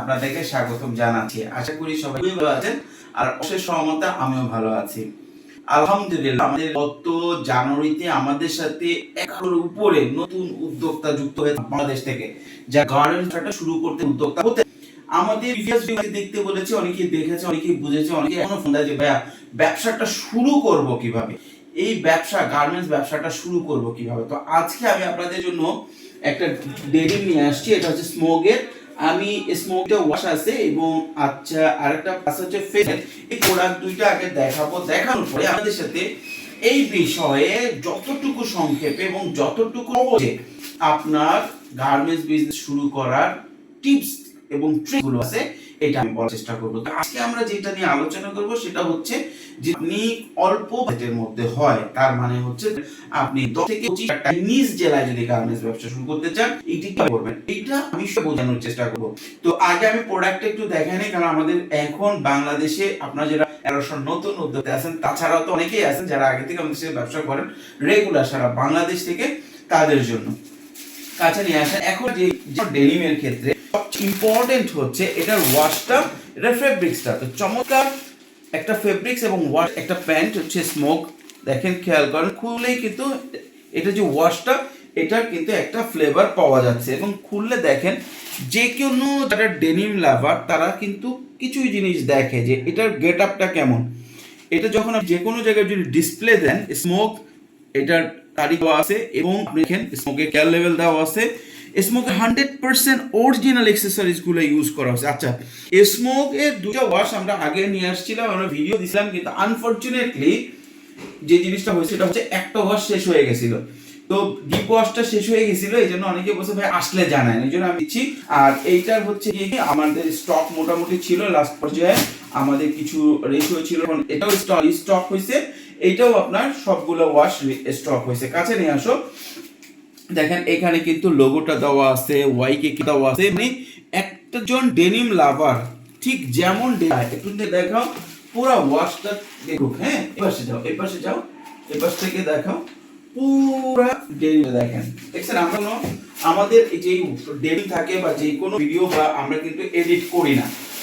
আপনাদেরকে স্বাগতম জানাচ্ছি। আশা করি সবাই ভালো আছেন, আর অশেষ আমিও ভালো আছি। আলহামদুলিল্লাহ, আমাদের গত জানুয়ারিতে আমাদের সাথে উপরে নতুন উদ্যোক্তা যুক্ত বাংলাদেশ থেকে, যা গার্ডেনটা শুরু করতে উদ্যোক্তা হতে আমাদের দেখতে বলেছে, অনেকেই দেখেছে, অনেকেই বুঝেছে অনেকে এখনও ফোন যে, ভাইয়া, ব্যবসাটা শুরু করব কীভাবে? এই ব্যবসা গার্মেন্টস ব্যবসাটা শুরু করব কীভাবে? তো আজকে আমি আপনাদের জন্য একটা ডেরিম নিয়ে আসছি, এটা হচ্ছে স্মোগের আমি স্মোকটা ওয়াশ আছে এবং আচ্ছা আরেকটা পাস হচ্ছে ফেস এই প্রোডাক্ট দুইটা আগে দেখাবো, দেখানোর পরে আমাদের সাথে এই বিষয়ে যতটুকু সংক্ষেপে এবং যতটুকু সহজে আপনার গার্মেন্টস বিজনেস শুরু করার টিপস এবং ট্রিকগুলো আছে এটা আমি বলার চেষ্টা করব। আজকে আমরা যেটা নিয়ে আলোচনা করব সেটা হচ্ছে যে আপনি অল্প বাজেটের মধ্যে হয়, তার মানে হচ্ছে আপনি দশ থেকে পঁচিশ টাকা নিজ জেলায় যদি গার্মেন্টস ব্যবসা শুরু করতে চান, এটি কি করবেন? এইটা আমি সব বোঝানোর চেষ্টা করব। তো আগে আমি প্রোডাক্ট একটু দেখাই নিই, কারণ আমাদের এখন বাংলাদেশে আপনারা যারা এরশো নতুন উদ্যোক্তা আছেন, তাছাড়াও তো অনেকেই আছেন যারা আগে থেকে আমাদের সাথে ব্যবসা করেন রেগুলার সারা বাংলাদেশ থেকে তাদের জন্য। কাছে নিয়ে আসেন এখন যে ডেনিমের ক্ষেত্রে ইম্পর্টেন্ট হচ্ছে এটার ওয়াশটা এটা ফেব্রিক্সটা তো চমৎকার একটা ফেব্রিক্স এবং ওয়াশ একটা প্যান্ট হচ্ছে স্মোক দেখেন, খেয়াল করেন, খুললেই কিন্তু এটা যে ওয়াশটা এটার কিন্তু একটা ফ্লেভার পাওয়া যাচ্ছে। এবং খুললে দেখেন, যে কোনো যারা ডেনিম লাভার তারা কিন্তু কিছুই জিনিস দেখে যে এটার গেট আপটা কেমন। এটা যখন আপনি যে কোনো জায়গায় যদি ডিসপ্লে দেন স্মোক এটার তারিখ আছে এবং দেখেন স্মোকের কেয়ার লেভেল দেওয়া আছে। স্মোকে হান্ড্রেড পার্সেন্ট অরিজিনাল এক্সেসরিজগুলো ইউজ করা হয়েছে। আচ্ছা স্মোকের দুটো ওয়াশ আমরা আগে নিয়ে আসছিলাম, আমরা ভিডিও দিছিলাম, কিন্তু আনফর্চুনেটলি যে জিনিসটা হয়েছে, সেটা হচ্ছে একটা ওয়াশ শেষ হয়ে গেছিল। তো ডিপ ওয়াশটা শেষ হয়ে গেছিল, এই জন্য অনেকে বলছে, ভাই, আসলে জানায় এই জন্য আমি দিচ্ছি। আর এইটার হচ্ছে কি আমাদের স্টক মোটামুটি ছিল লাস্ট পর্যায়ে, আমাদের কিছু রেশিও ছিল এটাও স্টক স্টক হয়েছে। এইটাও আপনার সবগুলো ওয়াশ স্টক হয়েছে। কাছে নিয়ে আসো। দেখেন, এখানে কিন্তু লোগোটা দেওয়া আছে ওয়াইকে কি দেওয়া আছে? মানে একটা জন ডেনিম লাভার ঠিক যেমন একটু দেখাও, পুরো ওয়াশটা দেখুক হ্যাঁ? এপাশে যাও এপাশে যাও, এপাশ থেকে দেখাও, পুরা ডেনিম দেখেন। দেখছেন, আমরা আমাদের এই যে ডেনিম থাকে বা যে কোনো ভিডিও বা আমরা কিন্তু এডিট করি না।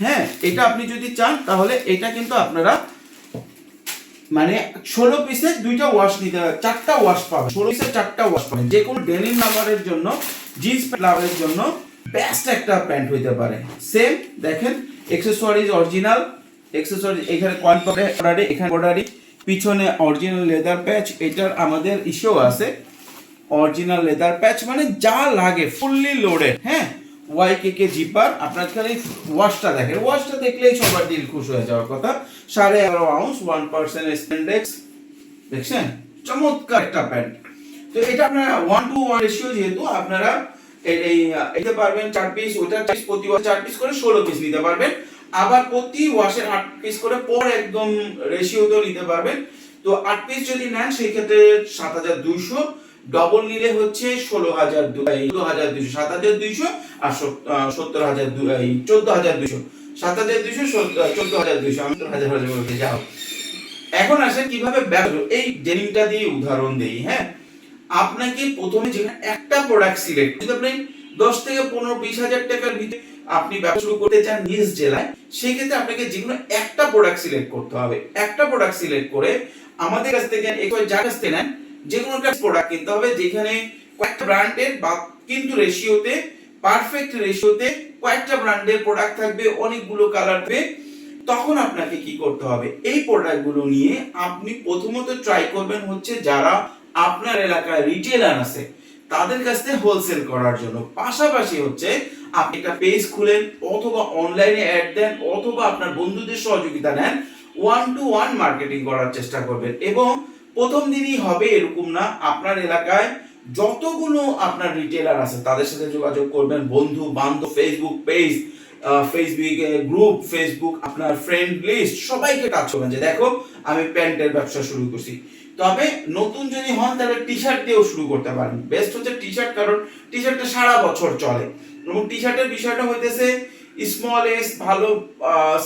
হ্যাঁ এটা আপনি যদি চান, তাহলে এটা কিন্তু আপনারা মানে ষোলো পিসের দুইটা ওয়াশ নিতে হবে, চারটা ওয়াশ পাবেন। ষোলো পিসের চারটা ওয়াশ পাবেন। যে কোনো ডেনিম লাভারের জন্য জিন্স লাভারের জন্য বেস্ট একটা প্যান্ট হইতে পারে। সেম দেখেন এক্সেসরিজ অরিজিনাল এক্সেসরিজ এখানে কয়েন পকেটে এখানে অর্ডারি পিছনে অরিজিনাল লেদার প্যাচ এটার আমাদের ইস্যু আছে। অরিজিনাল লেদার প্যাচ মানে যা লাগে ফুললি লোডেড হ্যাঁ? ওয়াই কে কে জিপার আপনার খালি ওয়াশটা দেখেন। ওয়াশটা দেখলেই সবার দিল খুশ হয়ে যাওয়ার কথা। সাড়ে এগারো আউন্স ওয়ান পার্সেন্ট স্পেন্ডেক্স দেখছেন? চমৎকার একটা প্যান্ট তো এটা আপনারা ওয়ান টু ওয়ান রেশিও যেহেতু আপনারা নিতে পারবেন চার পিস ওটা পিস প্রতি ওয়াশ চার পিস করে ষোলো পিস নিতে পারবেন। আবার প্রতি ওয়াশের আট পিস করে পর একদম রেশিওতেও নিতে পারবেন। তো আট পিস যদি নেন, সেই ক্ষেত্রে সাত হাজার দুইশো। ডবল নিলে হচ্ছে ষোলো হাজার ষোলো হাজার দুইশো, সাত হাজার দুইশো আর সত্তর হাজার চোদ্দ হাজার দুইশো। সাত হাজার দুইশো চোদ্দ হাজার দুইশো। আমি হাজার হাজার যাও এখন আসে কীভাবে এই ডেনিমটা দিয়ে উদাহরণ দেই হ্যাঁ? আপনাকে প্রথমে যেখানে একটা প্রোডাক্ট সিলেক্ট যদি আপনি দশ থেকে পনেরো, বিশ হাজার টাকার ভিতরে আপনি ব্যবসা শুরু করতে চান নিজ জেলায় সেই ক্ষেত্রে আপনাকে যেকোনো একটা প্রোডাক্ট সিলেক্ট করতে হবে। একটা প্রোডাক্ট সিলেক্ট করে আমাদের কাছ থেকে যার কাছ থেকে নেন যে কোনো একটা প্রোডাক্ট কিনতে হবে যেখানে কয়েকটা ব্র্যান্ডের বা কিন্তু রেশিওতে পারফেক্ট রেশিওতে কয়েকটা ব্র্যান্ডের প্রোডাক্ট থাকবে, অনেকগুলো কালার থাকবে। তখন আপনাকে কি করতে হবে? এই প্রোডাক্টগুলো নিয়ে আপনি প্রথমত ট্রাই করবেন হচ্ছে যারা আপনার এলাকায় রিটেলার আছে, তাদের কাছ থেকে হোলসেল করার জন্য। পাশাপাশি হচ্ছে আপনি একটা পেজ খুলেন অথবা অনলাইনে অ্যাড দেন অথবা আপনার বন্ধুদের সহযোগিতা নেন ওয়ান টু ওয়ান মার্কেটিং করার চেষ্টা করবেন এবং প্রথম দিনই হবে এরকম না। আপনার এলাকায় যতগুলো আপনার রিটেলার আছে, তাদের সাথে যোগাযোগ করবেন। বন্ধু, বান্ধব Facebook page Facebook group Facebook আপনার ফ্রেন্ড লিস্ট সবাইকে কাজ করবেন যে, দেখো, আমি প্যান্টের ব্যবসা শুরু করছি। তবে নতুন যদি হন, তাহলে টি শার্ট দিয়েও শুরু করতে পারেন। বেস্ট হচ্ছে টি শার্ট কারণ টি শার্টটা সারা বছর চলে। এবং টি শার্টের বিষয়টা হইতেছে স্মল এস ভালো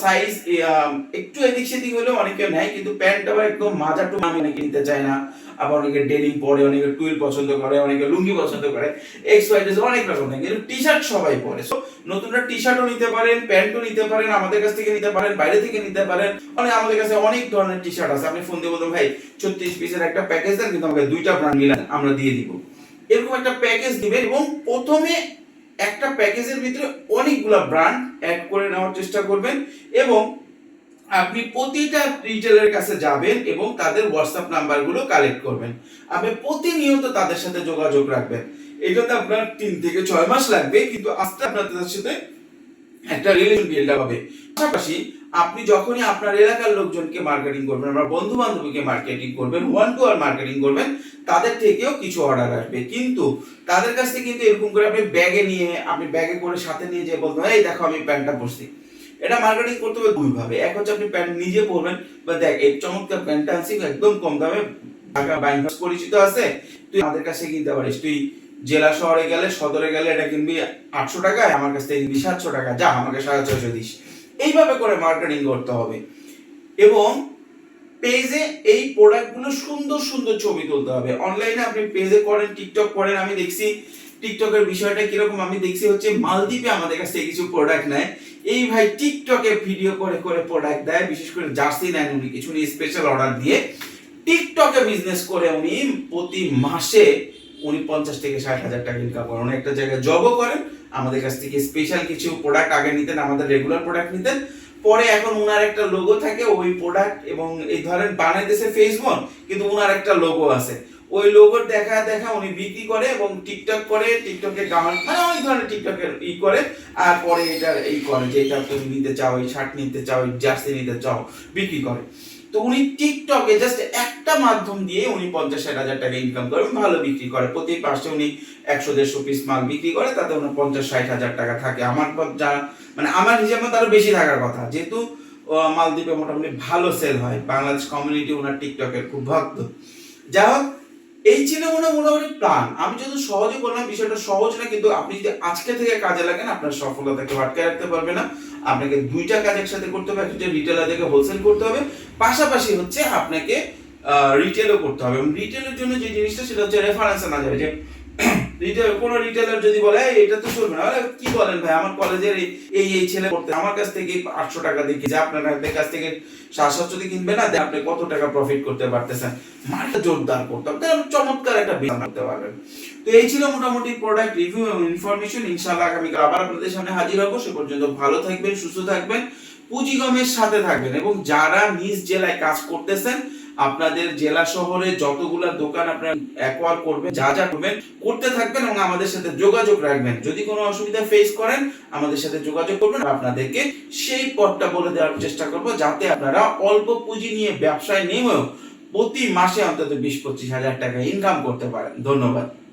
সাইজ একটু এদিক সেদিক হলেও অনেকে নেয়, কিন্তু প্যান্ট আবার একদম মাজা টু আমি অনেকে নিতে চায় না। আবার অনেকে ডেনিম পরে, অনেকে টুইল পছন্দ করে, অনেকে লুঙ্গি পছন্দ করে এক্স ওয়াই অনেক রকম থাকে কিন্তু টি শার্ট সবাই পরে। সো নতুনরা টি শার্টও নিতে পারেন প্যান্টও নিতে পারেন, আমাদের কাছ থেকে নিতে পারেন, বাইরে থেকে নিতে পারেন। মানে আমাদের কাছে অনেক ধরনের টি শার্ট আছে। আপনি ফোন দিয়ে বলবেন ভাই, ছত্রিশ পিসের একটা প্যাকেজ দেন, কিন্তু আমাকে দুইটা ব্র্যান্ড মিলান, আমরা দিয়ে দিব। এরকম একটা প্যাকেজ দিবেন এবং প্রথমে একটা প্যাকেজের ভিতরে অনেকগুলো ব্র্যান্ড অ্যাড করে নেওয়ার চেষ্টা করবেন এবং আপনি প্রতিটা রিটেলের কাছে যাবেন এবং তাদের হোয়াটসঅ্যাপ নাম্বারগুলো কালেক্ট করবেন। আপনি প্রতিনিয়ত তাদের সাথে যোগাযোগ রাখবেন। এটাতে আপনার তিন থেকে ছয় মাস লাগবে, কিন্তু আস্তে আপনার তাদের সাথে একটা রিলেশন বিল্ড হবে। পাশাপাশি আপনি যখনই আপনার এলাকার লোকজনকে মার্কেটিং করবেন, আপনার বন্ধু বান্ধবীকে মার্কেটিং করবেন ওয়ান টু ওয়ান মার্কেটিং করবেন, তাদের থেকেও কিছু অর্ডার আসবে। কিন্তু তাদের কাছ থেকে কিন্তু এরকম করে আপনি ব্যাগে নিয়ে, আপনি ব্যাগে করে সাথে নিয়ে যে বলবেন এই দেখো, আমি প্যান্টটা পরছি। এটা মার্কেটিং করতে হবে দুই ভাবে। এক হচ্ছে আপনি প্যান্ট নিজে পরবেন, বা দেখ এই চমৎকার প্যান্টটা আনছি, একদম কম দামে। পরিচিত আছে। তুই আমাদের কাছে কিনতে পারিস। তুই জেলা শহরে গেলে, সদরে গেলে এটা কিনবি আটশো টাকায়, আমার কাছ থেকে কিনবি সাতশো টাকা যা, আমাকে সাড়ে ছয়শো দিস। এইভাবে করে মার্কেটিং করতে হবে। এবং পেজে এই প্রোডাক্টগুলো সুন্দর সুন্দর ছবি তুলতে হবে। অনলাইনে আপনি পেজে করেন টিকটক করেন, আমি দেখছি টিকটকের বিষয়টা কীরকম, আমি দেখছি হচ্ছে মালদ্বীপে আমাদের কাছে কিছু প্রোডাক্ট নেয়। এই ভাই টিকটকে ভিডিও করে করে প্রোডাক্ট দেয়, বিশেষ করে জার্সি নেন উনি, কিছু স্পেশাল অর্ডার দিয়ে। টিকটকে বিজনেস করে উনি প্রতি মাসে উনি পঞ্চাশ থেকে ষাট হাজার টাকা ইনকাম করেন একটা জায়গায় জবও করেন আমাদের কাছ থেকে স্পেশাল কিছু প্রোডাক্ট আগে নিতেন, আমাদের রেগুলার প্রোডাক্ট নিতেন। পরে এখন উনার একটা লোগো থাকে, ওই প্রোডাক্ট এবং এই ধরেন বানাইতেছে ফেসবুক কিন্তু উনার একটা লোগো আছে। ওই লোগোর দেখা দেখা উনি বিক্রি করে এবং টিকটক করে টিকটকে গান মানে অনেক ধরনের টিকটকের ই করে, আর পরে এটা এই করে যে এটা তুমি নিতে চাও, এই শার্ট নিতে চাও, এই জার্সি নিতে চাও, বিক্রি করে। তো উনি টিকটকে জাস্ট একটা মাধ্যম দিয়ে উনি পঞ্চাশ ষাট হাজার টাকা ইনকাম করে এবং ভালো বিক্রি করে। প্রতি মাসে উনি একশো দেড়শো পিস মাল বিক্রি করে, তাতে উনি পঞ্চাশ ষাট হাজার টাকা থাকে। আমার যা মানে আমার হিসাবে তারও বেশি থাকার কথা। যেহেতু মালদ্বীপে মোটামুটি ভালো সেল হয়। বাংলাদেশ কমিউনিটি ওনার টিকটকের খুব ভক্ত। যা হোক, এই ছিল মনে মোটামুটি প্ল্যান আমি যদি সহজে বললাম, বিষয়টা সহজ না, কিন্তু আপনি যদি আজকে থেকে কাজে লাগেন, আপনার সফলতাকে আটকে রাখতে পারবে না। আপনাকে দুইটা কাজ একসাথে করতে হবে, একটা রিটেলার থেকে হোলসেল করতে হবে, পাশাপাশি হচ্ছে আপনাকে রিটেলও করতে হবে। এবং রিটেলের জন্য যে জিনিসটা, সেটা হচ্ছে রেফারেন্স আনা যাবে, যে রিটেল কোনো রিটেলার যদি বলে "এই, এটা তো চলবে না। কি বলেন ভাই? আমার কলেজের এই- এই ছেলে পড়তে আমার কাছ থেকে আটশো টাকা দিয়ে যে আপনাদের কাছ থেকে সাত সাতশো দিয়ে কিনবে না? আপনি কত টাকা প্রফিট করতে পারতেছেন? মার্কেট জোরদার করতে হবে। তাহলে চমৎকার একটা বিজনেস করতে পারবেন। তো এই ছিল মোটামুটি প্রোডাক্ট রিভিউ এবং ইনফরমেশন ইনশাআল্লাহ আগামীকাল আবার আপনাদের সামনে হাজির হব। সে পর্যন্ত ভালো থাকবেন সুস্থ থাকবেন পুঁজিগমের সাথে থাকবেন এবং যারা নিজ জেলায় কাজ করতেছেন আপনাদের জেলা শহরে যতগুলা দোকান আপনারা অ্যাকোয়ার করবেন, যা যা করবেন, করতে থাকবেন এবং আমাদের সাথে যোগাযোগ রাখবেন। যদি কোনো অসুবিধা ফেস করেন, আমাদের সাথে যোগাযোগ করবেন। আপনাদেরকে সেই পথটা বলে দেওয়ার চেষ্টা করব, যাতে আপনারা অল্প পুঁজি নিয়ে, ব্যবসায় নেমেও প্রতি মাসে অন্তত বিশ পঁচিশ হাজার টাকা ইনকাম করতে পারেন। ধন্যবাদ।